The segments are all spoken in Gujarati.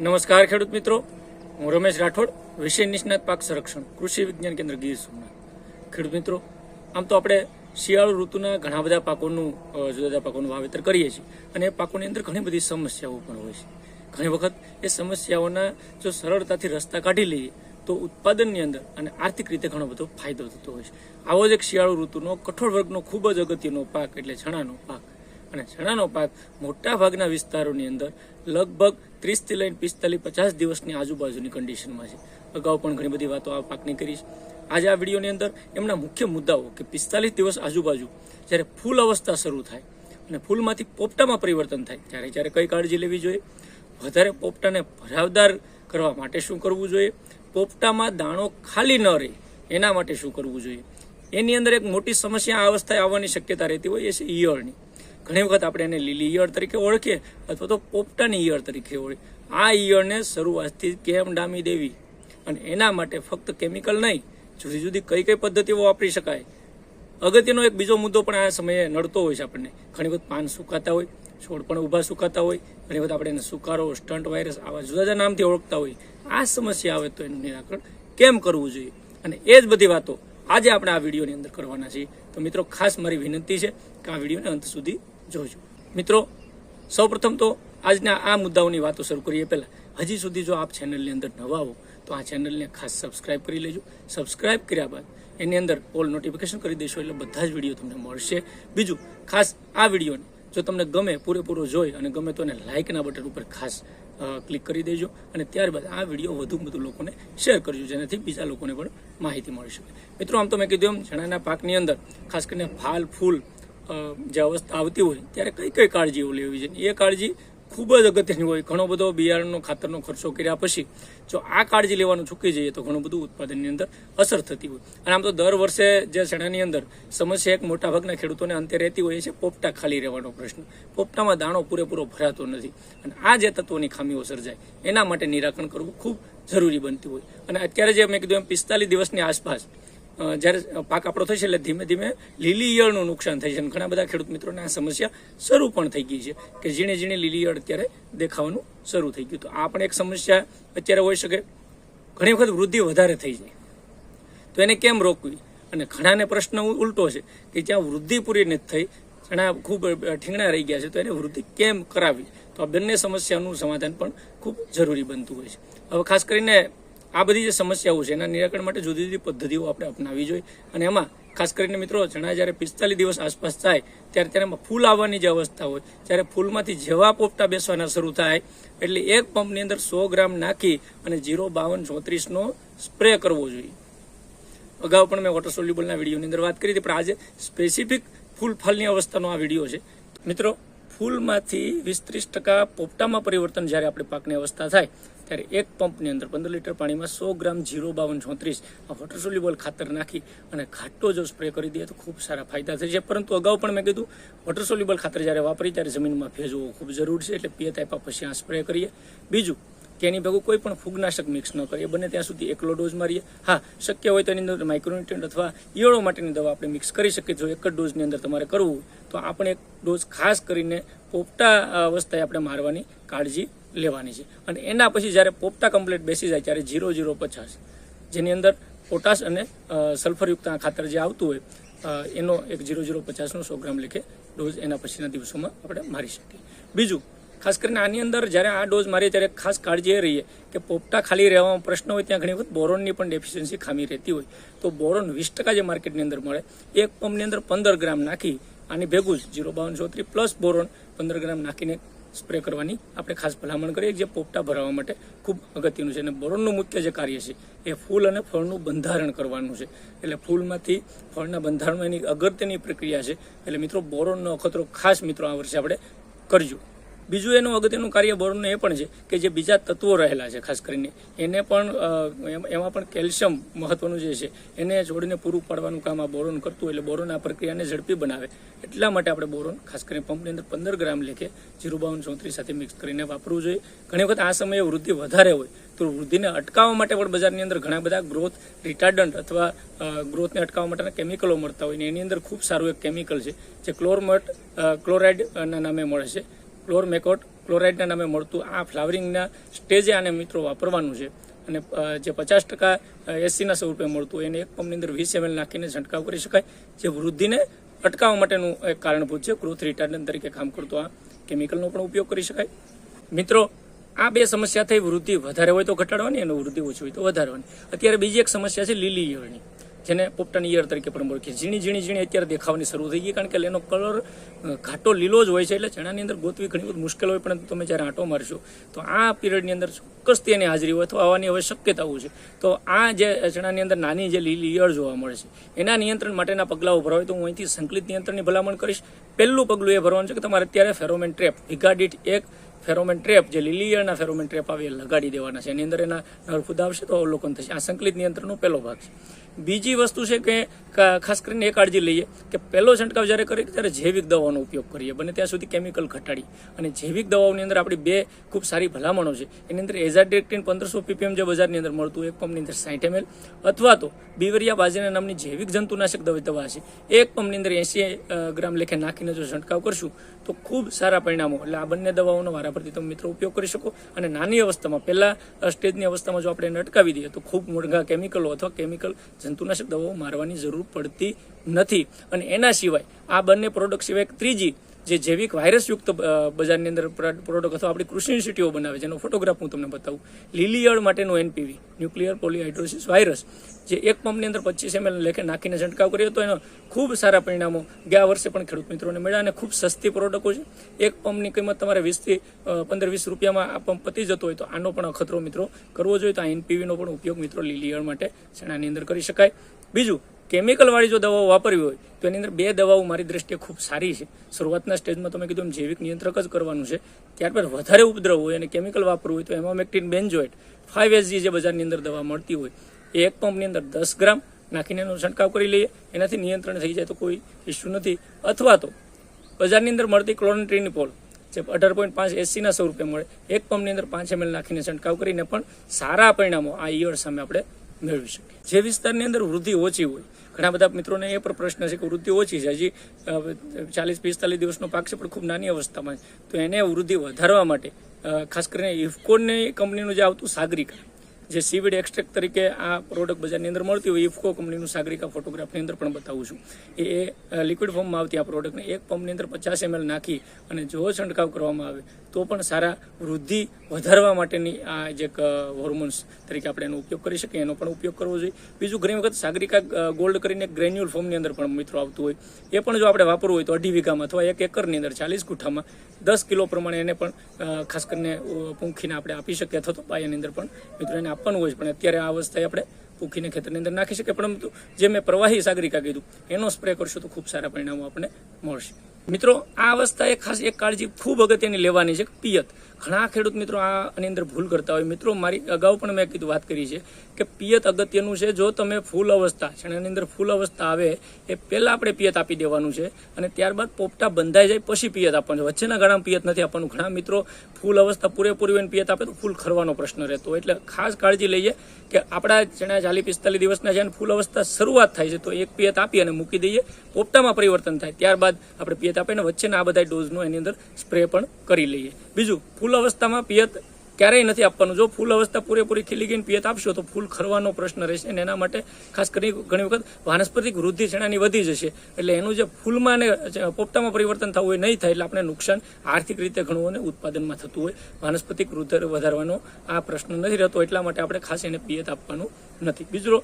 નમસ્કાર ખેડૂત મિત્રો. હું રમેશ રાઠોડ, વિષય નિષ્ણાત પાક સંરક્ષણ, કૃષિ વિજ્ઞાન કેન્દ્ર ગીર સોમનાથ. ખેડૂત મિત્રો, આમ તો આપણે શિયાળુ ઋતુના ઘણા બધા પાકોનું જુદા જુદા પાકોનું વાવેતર કરીએ છીએ અને એ પાકોની અંદર ઘણી બધી સમસ્યાઓ પણ હોય છે. ઘણી વખત એ સમસ્યાઓના જો સરળતાથી રસ્તા કાઢી લઈએ, તો ઉત્પાદનની અંદર અને આર્થિક રીતે ઘણો બધો ફાયદો થતો હોય છે. આવો જ એક શિયાળુ ઋતુનો, કઠોળ વર્ગનો, ખૂબ જ અગત્યનો પાક, એટલે ચણાનો પાક. અને ચણાનો પાક મોટા ભાગના વિસ્તારોની અંદર લગભગ ત્રીસથી લઈને પિસ્તાલીસ પચાસ દિવસની આજુબાજુની કન્ડિશનમાં છે. અગાઉ પણ ઘણી બધી વાતો આ પાકની કરી છે. આજે આ વિડીયોની અંદર એમના મુખ્ય મુદ્દાઓ કે પિસ્તાલીસ દિવસ આજુબાજુ જ્યારે ફૂલ અવસ્થા શરૂ થાય અને ફૂલમાંથી પોપટામાં પરિવર્તન થાય, ત્યારે જ્યારે કઈ કાળજી લેવી જોઈએ? વધારે પોપટાને ભરાવદાર કરવા માટે શું કરવું જોઈએ? પોપટામાં દાણો ખાલી ન રહે, એના માટે શું કરવું જોઈએ? એની અંદર એક મોટી સમસ્યા આ અવસ્થાએ આવવાની શક્યતા રહેતી હોય, એ છે ઈયળની. ઘણી વખત આપણે એને લીલી ઈયળ તરીકે ઓળખીએ અથવા તો પોપટાની ઈયળ તરીકે ઓળખીએ આ ઈયળને શરૂઆતથી કેમ ડામી દેવી? અને એના માટે ફક્ત કેમિકલ નહીં, જુદી જુદી કઈ કઈ પદ્ધતિઓ વાપરી શકાય. અગત્યનો એક બીજો મુદ્દો પણ આ સમયે નડતો હોય છે આપણને. ઘણી વખત પાન સુકાતા હોય, છોડ પણ ઊભા સુકાતા હોય, ઘણી વખત આપણે એને સુકારો, સ્ટન્ટ વાયરસ આવા જુદા જુદા નામથી ઓળખતા હોય. આ સમસ્યા આવે તો એનું નિરાકરણ કેમ કરવું જોઈએ? અને એ જ બધી વાતો આજે આપણે આ વિડીયોની અંદર કરવાના છીએ. તો મિત્રો, ખાસ મારી વિનંતી છે કે આ વિડીયોને અંત સુધી જોજો. મિત્રો, સૌપ્રથમ તો આજના આ મુદ્દાઓની વાતો શરૂ કરીએ. પહેલા, હજી સુધી જો આપ ચેનલની અંદર નવા હો, તો આ ચેનલને ખાસ સબસ્ક્રાઇબ કરી લેજો. સબસ્ક્રાઇબ કર્યા બાદ એની અંદર ઓલ નોટિફિકેશન કરી દેશો એટલે બધા જ વીડિયો તમને મળશે. બીજું, ખાસ આ વિડીયોને જો તમને ગમે, પૂરેપૂરો જોઈ અને ગમે તો એને લાઇકના બટન ઉપર ખાસ ક્લિક કરી દેજો અને ત્યારબાદ આ વીડિયો વધુ વધુ લોકોને શેર કરજો, જેનાથી બીજા લોકોને પણ માહિતી મળી શકે. મિત્રો, આમ તો મેં કીધું એમ, ચણાના પાકની અંદર ખાસ કરીને ફાલ, ફૂલ જે અવસ્થા આવતી હોય ત્યારે કઈ કઈ કાળજીઓ લેવી જોઈએ? એ કાળજી ખૂબ જ અગત્યની હોય. ઘણો બધો બિયારણનો ખાતરનો ખર્ચો કર્યા પછી જો આ કાળજી લેવાનું ચૂકી જઈએ તો ઘણું બધું ઉત્પાદનની અંદર અસર થતી હોય. અને આમ તો દર વર્ષે જે ચણાની અંદર સમસ્યા એક મોટા ભાગના ખેડૂતોને અંતે રહેતી હોય છે પોપટા ખાલી રહેવાનો પ્રશ્ન. પોપટામાં દાણો પૂરેપૂરો ભરાતો નથી. અને આ જે તત્વોની ખામીઓ સર્જાય, એના માટે નિરાકરણ કરવું ખૂબ જરૂરી બનતી હોય. અને અત્યારે જે મેં કીધું એમ પિસ્તાલીસ દિવસની આસપાસ જ્યારે પાક આપણો થશે એટલે ધીમે ધીમે લીલી ઈયળનું નુકસાન થાય છે. અને ઘણા બધા ખેડૂત મિત્રોને આ સમસ્યા શરૂ પણ થઈ ગઈ છે કે ઝીણે ઝીણે લીલી ઈયળ અત્યારે દેખાવાનું શરૂ થઈ ગયું તો આ પણ એક સમસ્યા અત્યારે હોઈ શકે. ઘણી વખત વૃદ્ધિ વધારે થઈ જાય. તો એને કેમ રોકવી? અને ઘણાને પ્રશ્ન ઉલટો છે કે જ્યાં વૃદ્ધિ પૂરી નથી થઈ, ઘણા ખૂબ ઠીંગણા રહી ગયા છે, તો એને વૃદ્ધિ કેમ કરાવી તો આ બંને સમસ્યાનું સમાધાન પણ ખૂબ જરૂરી બનતું હોય છે. હવે ખાસ કરીને આ બધી જે સમસ્યાઓ છે, એના નિરાકરણ માટે જુદી જુદી પદ્ધતિઓ આપણે અપનાવી જોઈએ. અને એમાં ખાસ કરીને મિત્રો, ચણા જ્યારે પિસ્તાલીસ દિવસ આસપાસ થાય, ત્યારે ત્યારે ફૂલ આવવાની જે અવસ્થા હોય ત્યારે ફૂલમાંથી જેવા પોપટા બેસવાના શરૂ થાય, એટલે એક પંપની અંદર સો ગ્રામ નાખી અને જીરો બાવન ચોત્રીસનો સ્પ્રે કરવો જોઈએ. અગાઉ પણ મેં વોટર સોલ્યુબલના વિડીયોની અંદર વાત કરી હતી, પણ આજે સ્પેસિફિક ફૂલ ફલની અવસ્થાનો આ વીડિયો છે. મિત્રો, ફૂલમાંથી વીસ ત્રીસ ટકા પોપટામાં પરિવર્તન જ્યારે આપણે પાકની અવસ્થા થાય ત્યારે એક પંપની અંદર પંદર લીટર પાણીમાં સો ગ્રામ જીરો બાવન ચોત્રીસ આ વોટર સોલ્યુબલ ખાતર નાખી અને ઘાટો જો સ્પ્રે કરી દઈએ તો ખૂબ સારા ફાયદા થઈ છે પરંતુ અગાઉ પણ મેં કીધું વોટર સોલ્યુબલ ખાતર જ્યારે વાપરી ત્યારે જમીનમાં ભેજ હોવો ખૂબ જરૂર છે, એટલે પિયત આપ્યા પછી આ સ્પ્રે કરીએ. બીજું કે એની ભેગું કોઈ પણ ફૂગનાશક મિક્સ ન કરીએ, બને ત્યાં સુધી એકલો ડોઝ મારીએ. હા, શક્ય હોય તો એની અંદર માઇક્રોન્યુટ્રન્ટ અથવા ઈયળો માટેની દવા આપણે મિક્સ કરી શકીએ. જો એક જ ડોઝની અંદર તમારે કરવું તો આપણે એક ડોઝ ખાસ કરીને પોપટા અવસ્થાએ આપણે મારવાની કાળજી લેવાની છે. અને એના પછી જ્યારે પોપટા કમ્પ્લીટ બેસી જાય ત્યારે ઝીરો ઝીરો પચાસ. જેની અંદર પોટાશ અને સલ્ફરયુક્ત ખાતર જે આવતું હોય એનો એક જીરો ઝીરો પચાસનો સો ગ્રામ લેખે ડોઝ એના પછીના દિવસોમાં આપણે મારી શકીએ. બીજું, ખાસ કરીને આની અંદર જ્યારે આ ડોઝ મારીએ ત્યારે ખાસ કાળજી એ રહીએ કે પોપટા ખાલી રહેવામાં પ્રશ્ન હોય ત્યાં ઘણી વખત બોરોનની પણ ડેફિશિયન્સી ખામી રહેતી હોય. તો બોરોન વીસ ટકા જે માર્કેટની અંદર મળે, એક પંપની અંદર પંદર ગ્રામ નાખી, આની ભેગું જ ઝીરો બાવન ચોત્રીસ પ્લસ બોરોન પંદર ગ્રામ નાખીને સ્પ્રે કરવાની આપણે ખાસ ભલામણ કરીએ જે પોપટા ભરાવવા માટે ખૂબ અગત્યનું છે અને બોરોનનું મુખ્ય જે કાર્ય છે એ ફૂલ અને ફળનું બંધારણ કરવાનું છે. એટલે ફૂલમાંથી ફળના બંધારણમાં એની અગત્યની પ્રક્રિયા છે. એટલે મિત્રો બોરોનનો અખતરો ખાસ મિત્રો આ વર્ષે આપણે કરજો. બીજું એનું અગત્યનું કાર્ય બોરોનનું એ પણ છે કે જે બીજા તત્વો રહેલા છે, ખાસ કરીને. એને પણ એમાં પણ કેલ્શિયમ મહત્વનું જે છે, એને જોડીને પૂરું પાડવાનું કામ આ બોરોન કરતું એટલે બોરોન આ પ્રક્રિયાને ઝડપી બનાવે. એટલા માટે આપણે બોરોન, ખાસ કરીને પંપની અંદર પંદર ગ્રામ લેખે જીરો બાવન ચોત્રીસ સાથે મિક્સ કરીને વાપરવું જોઈએ. ઘણી વખત આ સમયે વૃદ્ધિ વધારે હોય તો વૃદ્ધિને અટકાવવા માટે પણ બજારની અંદર ઘણા બધા ગ્રોથ રિટાર્ડન્ટ અથવા ગ્રોથને અટકાવવા માટેના કેમિકલો મળતા હોય ને એની અંદર ખૂબ સારું એક કેમિકલ છે, જે ક્લોરમટ ક્લોરાઇડના નામે મળે છે. ક્લોરમેકોટ ક્લોરાઇડના નામે મળતું આ ફ્લાવરિંગના સ્ટેજે આને મિત્રો વાપરવાનું છે. અને જે પચાસ ટકા એસીના સ્વરૂપે મળતું એને એક પંપની અંદર વીસ એમએલ નાખીને છંટકાવ કરી શકાય, જે વૃદ્ધિને અટકાવવા માટેનું એક કારણભૂત છે. ગ્રોથ રિટાર્ડન તરીકે કામ કરતું આ કેમિકલનો પણ ઉપયોગ કરી શકાય. મિત્રો, આ બે સમસ્યા થઈ, વૃદ્ધિ વધારે હોય તો ઘટાડવાની અને વૃદ્ધિ ઓછી હોય તો વધારવાની. અત્યારે બીજી એક સમસ્યા છે, લીલી ઈયળની. જેને પોપટન ઈયળ તરીકે પણ ઓળખીએ. ઝીણી ઝીણી ઝીણી અત્યારે દેખાવાની શરૂ થઈ ગઈ કારણ કે એનો કલર ઘાટો લીલો જ હોય છે એટલે ચણાની અંદર ગોતવી ઘણી બધી મુશ્કેલ હોય પણ તમે જ્યારે આંટો મારશો, તો આ પીરિયડની અંદર ચોક્કસ તેની હાજરી હોય અથવા આવવાની હવે શક્યતાઓ છે. તો આ જે ચણાની અંદર નાની જે લીલી ઈયળ જોવા મળે છે, એના નિયંત્રણ માટેના પગલાઓ ભરાવે તો હું અહીંથી સંકલિત નિયંત્રણની ભલામણ કરીશ. પહેલું પગલું એ ભરવાનું છે કે તમારે અત્યારે ફેરોમેન ટ્રેપ વિગાડીટ એક ફેરોમેન ટ્રેપ, જે લીલીયરના ફેરોમેન ટ્રેપ આવે લગાડી દેવાના છે. એની અંદર એના નરફુદ આવશે તો અવલોકન થશે. આ સંકલિત નિયંત્રણનો પહેલો ભાગ છે. બીજી વસ્તુ છે કે ખાસ કરીને એ કાળજી લઈએ કે પહેલો છંટકાવ જ્યારે કરીએ ત્યારે જૈવિક દવાનો ઉપયોગ કરીએ. બને ત્યાં સુધી કેમિકલ ઘટાડી અને જૈવિક દવાઓની અંદર આપણી બે ખૂબ સારી ભલામણો છે. એની અંદર એઝાડિરેક્ટિન પંદરસો પીપીએમ જે બજારની અંદર મળતું એક પંપની અંદર સાઠ એમએલ અથવા તો બીવરિયા બાજીના નામની જૈવિક જંતુનાશક દવા દવા છે. એક પંપની અંદર એંસી ગ્રામ લેખે નાખીને જો છંટકાવ કરશું, તો ખૂબ સારા પરિણામો. એટલે આ બંને દવાઓનો વારાફરતી તમે મિત્રો ઉપયોગ કરી શકો. અને નાની અવસ્થામાં, પહેલા સ્ટેજની અવસ્થામાં જો આપણે અટકાવી દઈએ, તો ખૂબ મોંઘા કેમિકલો અથવા કેમિકલ જંતુનાશક દવાઓ મારવાની જરૂર પડતી નથી. અને એના સિવાય આ બંને પ્રોડક્ટ સિવાય ત્રીજી જે જૈવિક વાયરસયુક્ત બજારની અંદર પ્રોડક્ટ અથવા આપણી કૃષિ યુનિવર્સિટીઓ બનાવે જેનો ફોટોગ્રાફ હું તમને બતાવું. લીલીયળ માટેનો એનપીવી ન્યુક્લિયર પોલીહાઇડ્રોસિસ વાયરસ જે એક પંપની અંદર પચીસ એમએલ લેખે નાખીને છંટકાવ કર્યો તો એનો ખૂબ સારા પરિણામો ગયા વર્ષે પણ ખેડૂત મિત્રોને મળ્યા અને ખૂબ સસ્તી પ્રોડક્ટો છે. એક પંપની કિંમત તમારે વીસથી પંદર વીસ રૂપિયામાં આ પંપ પતી જતો હોય તો આનો પણ અખતરો મિત્રો કરવો જોઈએ. તો આ એનપીવીનો પણ ઉપયોગ મિત્રો લીલીયળ માટે ચણાની અંદર કરી શકાય. બીજું કેમિકલ વાળી જો દવાઓ વાપરવી હોય, તો એની અંદર બે દવાઓ મારી દ્રષ્ટિએ ખૂબ સારી છે. શરૂઆતના સ્ટેજમાં તમે કીધું એમ જૈવિક નિયંત્રક જ કરવાનું છે. ત્યારબાદ વધારે ઉપદ્રવ હોય અને કેમિકલ વાપરવું હોય તો એમાં મેક્ટિન બેન્જોઇટ ફાઇવ એસજી જે બજારની અંદર દવા મળતી હોય, એ એક પંપની અંદર દસ ગ્રામ નાખીને એનો છંટકાવ કરી લઈએ. એનાથી નિયંત્રણ થઈ જાય તો કોઈ ઇસ્યુ નથી. અથવા તો બજારની અંદર મળતી ક્લોરન્ટ્રીનિપોલ જે અઢાર પોઈન્ટ પાંચ એસીના સ્વરૂપે મળે, એક પંપની અંદર પાંચ એમએલ નાખીને છંટકાવ કરીને પણ સારા પરિણામો આ ઈયળ સામે આપણે મેળવી શકે જે વિસ્તારની અંદર વૃદ્ધિ ઓછી હોય. ઘણા બધા મિત્રોને એ પણ પ્રશ્ન છે કે વૃદ્ધિ ઓછી છે. હજી ચાલીસ, પિસ્તાલીસ દિવસનો પાક છે, પણ ખૂબ નાની અવસ્થામાં તો એને વૃદ્ધિ વધારવા માટે ખાસ કરીને ઇફકોનની કંપનીનું જે આવતું સાગરિકા જે સીવીડ એક્સ્ટ્રેક્ટ તરીકે આ પ્રોડક્ટ બજારની અંદર મળતી હોય, ઇફકો કંપનીનું સાગરિકા ફોટોગ્રાફની અંદર પણ બતાવું છું. એ લિક્વિડ ફોર્મમાં આવતી આ પ્રોડક્ટને એક પંપની અંદર પચાસ એમએલ નાખી અને જો છંટકાવ કરવામાં આવે, તો પણ સારા વૃદ્ધિ વધારવા માટેની આ જે હોર્મોન્સ તરીકે આપણે એનો ઉપયોગ કરી શકીએ, એનો પણ ઉપયોગ કરવો જોઈએ. બીજું ઘણી વખત સાગરિકા ગોલ્ડ કરીને ગ્રેન્યુલ ફોર્મની અંદર પણ મિત્રો આવતું હોય. એ પણ જો આપણે વાપરવું હોય તો અઢી વીઘામાં અથવા એક એકરની અંદર ચાલીસ ગુઠામાં દસ કિલો પ્રમાણે એને પણ ખાસ કરીને પૂંખીને આપણે આપી શકીએ અથવા તો પાયાની અંદર પણ. મિત્રો, એને આપવાનું હોય છે. પણ અત્યારે આ અવસ્થાએ આપણે પૂખીને ખેતરની અંદર નાખી શકીએ. પરંતુ જે મેં પ્રવાહી સાગરિકા કીધું, એનો સ્પ્રે કરશો તો ખૂબ સારા પરિણામો આપણને મળશે. મિત્રો, આ અવસ્થાએ ખાસ એક કાળજી ખૂબ અગત્યની લેવાની છે, પિયત. ઘણા ખેડૂત મિત્રો આની અંદર ભૂલ કરતા હોય. મિત્રો, મારી અગાઉ પણ મેં કીધું, વાત કરી છે કે પિયત અગત્યનું છે. જો તમે ફૂલ અવસ્થા ચણાની અંદર ફૂલ અવસ્થા આવે, એ પહેલાં આપણે પિયત આપી દેવાનું છે અને ત્યારબાદ પોપટા બંધાઈ જાય, પછી પિયત આપવાનું છે. વચ્ચેના ગાળામાં પિયત નથી આપવાનું. ઘણા મિત્રો ફૂલ અવસ્થા પૂરેપૂરી હોય પિયત આપે તો ફૂલ ખરવાનો પ્રશ્ન રહેતો એટલે ખાસ કાળજી લઈએ કે આપણા ચણા ચાલી પિસ્તાલીસ દિવસના છે ફૂલ અવસ્થા શરૂઆત થાય છે, તો એક પિયત આપી અને મૂકી દઈએ. પોપટામાં પરિવર્તન થાય. ત્યારબાદ આપણે પિયત આપીને વચ્ચેના આ બધા ડોઝનો એની અંદર સ્પ્રે પણ કરી લઈએ. બીજું, ફૂલ અવસ્થામાં પિયત ક્યારેય નથી આપવાનું. જો ફૂલ અવસ્થા પૂરેપૂરી ખીલી ગઈને પિયત આપશો, તો ફૂલ ખરવાનો પ્રશ્ન રહેશે અને એના માટે ખાસ કરી ઘણી વખત વાનસ્પતિક વૃદ્ધિ ચણાની વધી જશે. એટલે એનું જે ફૂલમાં અને પોપટામાં પરિવર્તન થવું હોય નહીં થાય, એટલે આપણે નુકસાન આર્થિક રીતે ઘણું અને ઉત્પાદનમાં થતું હોય. વાનસ્પતિક વૃદ્ધિ વધારવાનો આ પ્રશ્ન નથી રહેતો, એટલા માટે આપણે ખાસ એને પિયત આપવાનું નથી. બીજો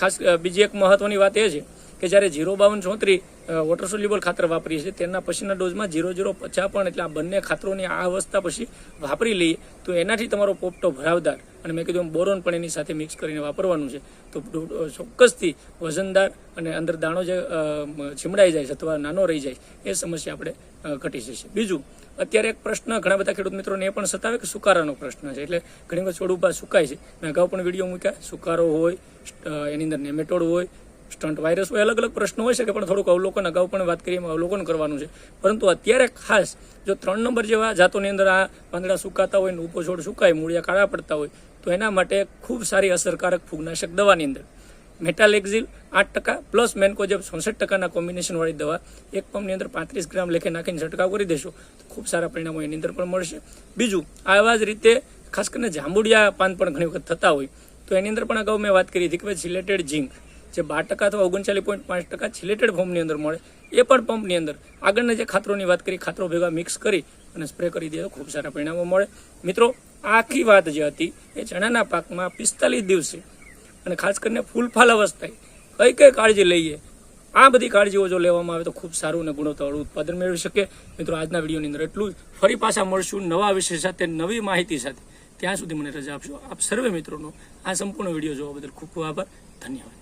ખાસ બીજી એક મહત્વની વાત એ છે કે જ્યારે જીરો બાવન ચોત્રી વોટર સોલ્યુબલ ખાતર વાપરીએ છીએ, તેના પછીના ડોઝમાં જીરો જીરો પચાસ પણ એટલે આ બંને ખાતરોની આ અવસ્થા પછી વાપરી લઈએ, તો એનાથી તમારો પોપટો ભરાવદાર. અને મેં કીધું બોરોન પણ એની સાથે મિક્સ કરીને વાપરવાનું છે. તો ચોક્કસથી વજનદાર અને અંદર દાણો જે છીમડાઈ જાય છે અથવા નાનો રહી જાય, એ સમસ્યા આપણે ઘટી જશે. બીજું, અત્યારે એક પ્રશ્ન ઘણા બધા ખેડૂત મિત્રોને એ પણ સતાવે કે સુકારાનો પ્રશ્ન છે. એટલે ઘણી વખત છોડ ઊભા સુકાય છે. મેં અગાઉ પણ વીડિયો મૂક્યા. સુકારો હોય એની અંદર નેમેટોડ હોય સ્ટન્ટ વાયરસ હોય, અલગ અલગ પ્રશ્નો હોઈ શકે પણ થોડુંક અવલોકન, અગાઉ પણ વાત કરીએ એમાં અવલોકન કરવાનું છે. પરંતુ અત્યારે ખાસ જો ત્રણ નંબર જેવા જાતોની અંદર આ પાંદડા સુકાતા હોય, ને ઊભો છોડ સુકાય, મૂળિયા કાળા પડતા હોય, તો એના માટે ખૂબ સારી અસરકારક ફૂગનાશક દવાની અંદર. મેટાલેક્ઝિલ આઠ ટકા પ્લસ મેન્કોજેબ ચોસઠ ટકાના કોમ્બિનેશનવાળી દવા એક પંપની અંદર પાંત્રીસ ગ્રામ લેખે નાખીને છંટકાવ કરી દેશો. તો ખૂબ સારા પરિણામો એની અંદર પણ મળશે. બીજું, આવા જ રીતે ખાસ કરીને જાંબુડિયા પાન પણ ઘણી વખત થતા હોય. તો એની અંદર પણ અગાઉ મેં વાત કરી હતી કે ભાઈ સિલેટેડ ઝીંક જે બાર ટકા અથવા ઓગણચાલીસ પોઈન્ટ પાંચ ટકા સિલેટેડ ફોર્મની અંદર મળે, એ પણ પંપની અંદર. આગળના જે ખાતરોની વાત કરી, ખાતરો ભેગા મિક્સ કરી અને સ્પ્રે કરી દે તો ખૂબ સારા પરિણામો મળે. મિત્રો, આખી વાત જે હતી, એ ચણાના પાકમાં પિસ્તાલીસ દિવસે અને ખાસ કરીને ફૂલફાલ અવસ્થાએ કઈ કઈ કાળજી લઈએ, આ બધી કાળજીઓ જો લેવામાં આવે તો ખૂબ સારું અને ગુણવત્તાવાળું ઉત્પાદન મેળવી શકે મિત્રો, આજના વિડીયોની અંદર એટલું જ. ફરી પાછા મળશું નવા વિષય સાથે, નવી માહિતી સાથે. ત્યાં સુધી મને રજા આપશો આપ સર્વે મિત્રોનો આ સંપૂર્ણ વીડિયો જોવા બદલ ખૂબ ખૂબ આભાર. ધન્યવાદ.